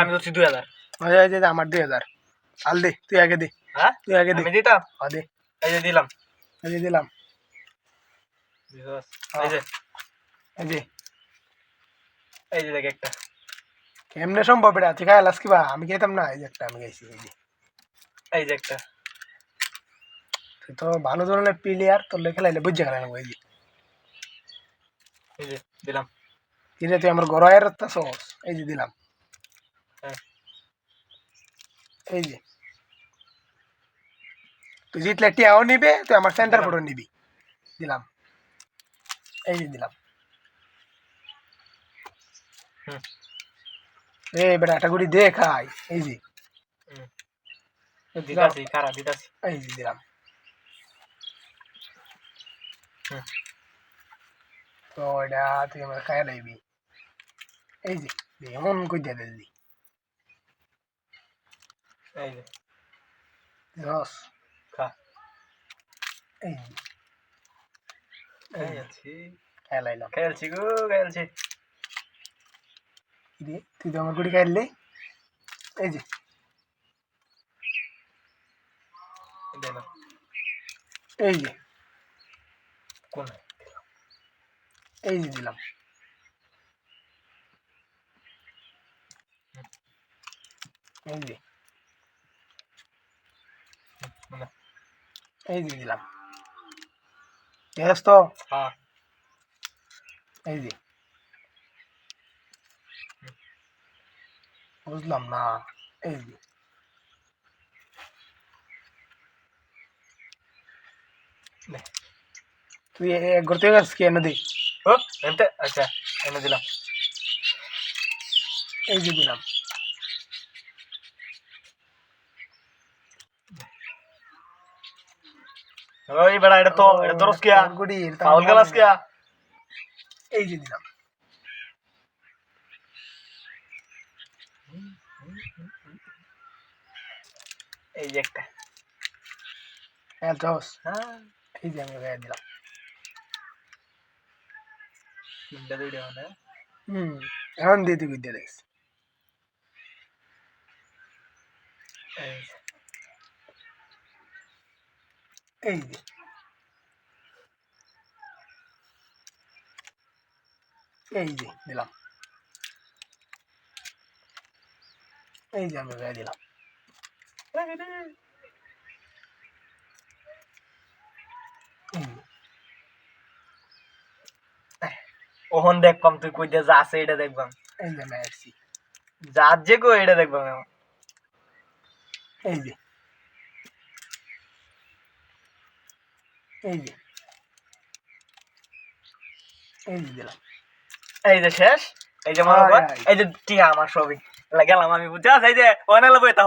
আমি বলছি দুই হাজার। এই যে আমার দুই হাজার। চাল দে তুই আগে দে। হ্যাঁ? তুই আগে দে। আমি দিতাম? হ দে। এই যে দিলাম। এই যে দিলাম। এই যে এই যে। এই যে। দেখ একটা। কেমনে সম্ভব এটা? তুই খাই কি বা? আমি খাইতাম না এই যে একটা আমি খাইছি এই যে। এই যে একটা। তুই তো ভালো ধরনের প্লেয়ার তোর লেখা লাইলে বুঝে গেল এই যে। এই যে দিলাম। তুই আমার গড়াইয়ের সস এই যে দিলাম হ্যাঁ এই যে। তুই জিতলে টিয়াও নিবে তুই আমার সেন্টার ফটো নিবি। দিলাম। এই যে দিলাম। এ বেটা একটা গুড়ি দে খাই। এই যে। খারাপ এই যে দিলাম। তো এটা তুই আমার খাই লাইবি। এই যে এমন কই দিয়ে দিলি এই যে রস। খা। এই এই আছি খাই লাইলাম খেলছি গো খেলছি। রে তুই তো আমার গুড়ি খাইলি এই যে। এই যে। কোন? এই যে দিলাম। এই যে মানে এই যে দিলাম। গ্যাস তো হ্যাঁ। এই যে। বুঝলাম না। এই যে। তুই এক ঘর থেকে আসছি এনে দি। ও এনতে? আচ্ছা এনে দিলাম। এই যে দিলাম। ওই বেড়া এটা তো এটা দরস কিয়া গুড়ি, ফাউল আমার কিয়া এই যে দিলাম এই যে একটা হ্যাঁ হ্যাঁ এই যে আমি গায়ে দিলাম তিনটা দুইটা মানে হুম এখন দিয়ে তুই দিয়ে এই যে। এই যে। এই যে দিলাম। এই যে আমি গায়ে দিলাম। ওহন দেখবাম তুই কই যা আছে এটা দেখবাম এই যে আমি যা যে কই এটা দেখবাম। এই যে। এই যে। এই যে দিলাম। এই যে শেষ? এই যে মনে। এই যে টিয়া আমার ছবি। গেলাম আমি বুঝতে এই যে ওখানে বইতে